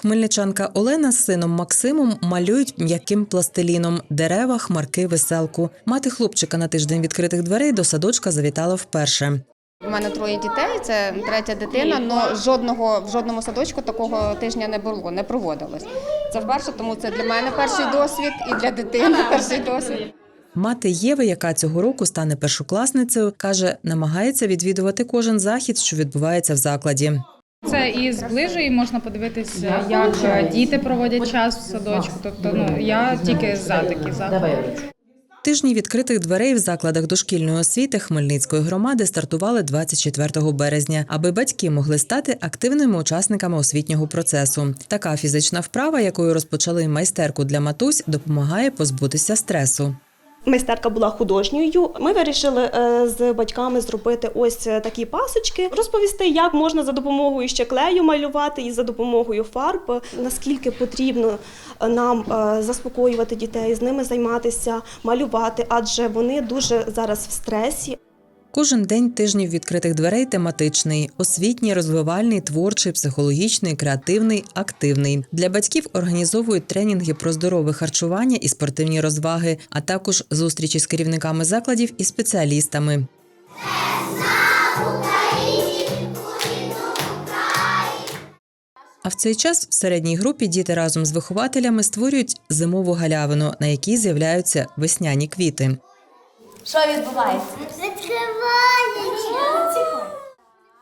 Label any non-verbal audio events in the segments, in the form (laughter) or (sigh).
Хмельничанка Олена з сином Максимом малюють м'яким пластиліном дерева, хмарки, веселку. Мати хлопчика на тиждень відкритих дверей до садочка завітала вперше. У мене троє дітей, це третя дитина, але жодного в жодному садочку такого тижня не було, не проводилось. Це вперше, тому це для мене перший досвід і для дитини (laughs) перший досвід. Мати Єви, яка цього року стане першокласницею, каже, намагається відвідувати кожен захід, що відбувається в закладі. Це і зближує, можна подивитися, як діти проводять час в садочку. Тобто, ну я тільки за такі заходи. Тижні відкритих дверей в закладах дошкільної освіти Хмельницької громади стартували 24 березня, аби батьки могли стати активними учасниками освітнього процесу. Така фізична вправа, якою розпочали майстерку для матусь, допомагає позбутися стресу. Майстерка була художньою. Ми вирішили е, з батьками зробити ось е, такі пасочки, розповісти, як можна за допомогою ще клею малювати і за допомогою фарб, наскільки потрібно е, нам заспокоювати дітей, з ними займатися, малювати, адже вони дуже зараз в стресі. Кожен день тижнів відкритих дверей тематичний: освітній, розвивальний, творчий, психологічний, креативний, активний. Для батьків організовують тренінги про здорове харчування і спортивні розваги, а також зустрічі з керівниками закладів і спеціалістами. А в цей час в середній групі діти разом з вихователями створюють зимову галявину, на якій з'являються весняні квіти. Що відбувається?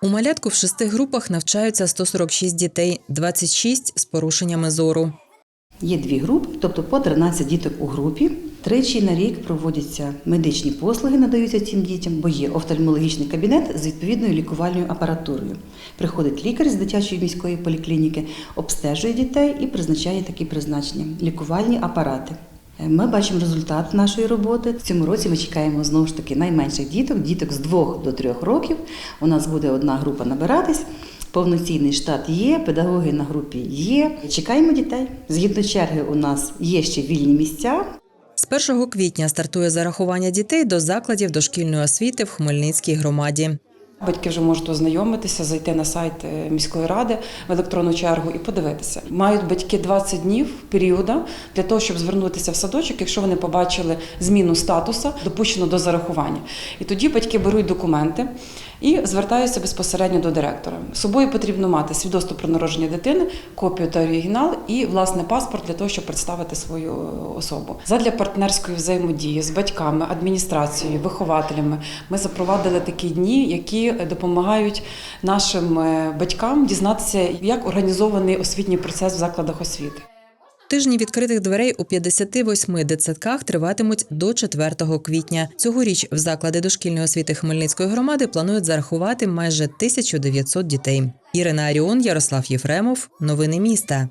У малятку в шести групах навчаються 146 дітей, 26 з порушеннями зору. Є дві групи, тобто по 13 діток у групі. Тричі на рік проводяться медичні послуги, надаються цим дітям, бо є офтальмологічний кабінет з відповідною лікувальною апаратурою. Приходить лікар з дитячої міської поліклініки, обстежує дітей і призначає такі призначення лікувальні апарати. Ми бачимо результат нашої роботи. В цьому році ми чекаємо знову ж таки найменших діток, діток з 2 до 3 років. У нас буде одна група набиратись. Повноцінний штат є, педагоги на групі є. Чекаємо дітей. Згідно черги, у нас є ще вільні місця. З 1 квітня стартує зарахування дітей до закладів дошкільної освіти в Хмельницькій громаді. Батьки вже можуть ознайомитися, зайти на сайт е, міської ради в електронну чергу і подивитися. Мають батьки 20 днів періоду для того, щоб звернутися в садочок, якщо вони побачили зміну статусу, допущено до зарахування. І тоді батьки беруть документи і звертаються безпосередньо до директора. З собою потрібно мати свідоцтво про народження дитини, копію та оригінал і власне паспорт для того, щоб представити свою е, особу. Задля партнерської взаємодії з батьками, адміністрацією, вихователями ми запровадили такі дні, які допомагають нашим е, батькам дізнатися, як організований освітній процес в закладах освіти. Тижні відкритих дверей у 58 дитсадках триватимуть до 4 квітня. Цьогоріч в заклади дошкільної освіти Хмельницької громади планують зарахувати майже 1900 дітей. Ірина Аріон, Ярослав Єфремов. Новини міста.